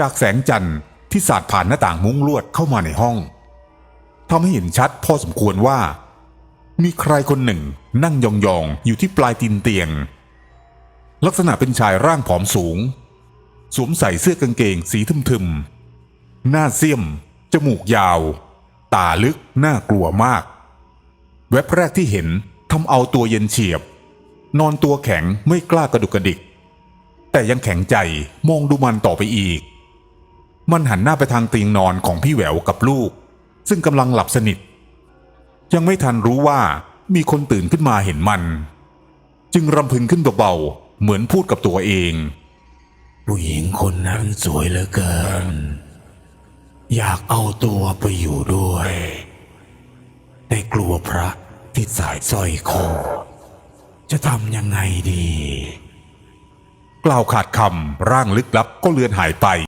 จากแสงจันทร์ที่สาดผ่านหน้าต่างมุ้งลวดเข้ามาในห้องทำให้เห็นชัดพอสมควรว่า มีใครคนหนึ่งนั่งยองๆอยู่ที่ปลายตีนเตียง ลักษณะเป็นชายร่างผอมสูง สวมใส่เสื้อกางเกงสีทึมๆ หน้าเสี้ยม จมูกยาว ตาลึกน่ากลัวมากเว็บแรกที่เห็นทำเอาตัวเย็นเฉียบ นอนตัวแข็งไม่กล้ากระดุกกระดิก แต่ยังแข็งใจมองดูมันต่อไปอีก มันหันหน้าไปทางเตียงนอนของพี่แหววกับลูก ซึ่งกำลังหลับสนิท ยังไม่ทันรู้ว่ามีคนตื่นขึ้นมาเห็นมัน จึงรำพึงขึ้นเบาๆเหมือนพูดกับตัวเอง ผู้หญิงคนนั้นสวยเหลือเกิน อยากเอาตัวไปอยู่ด้วย แต่กลัวพระที่สายสร้อยคอจะทำยังไงดี กล่าวขาดคำร่างลึกลับก็เลือนหายไป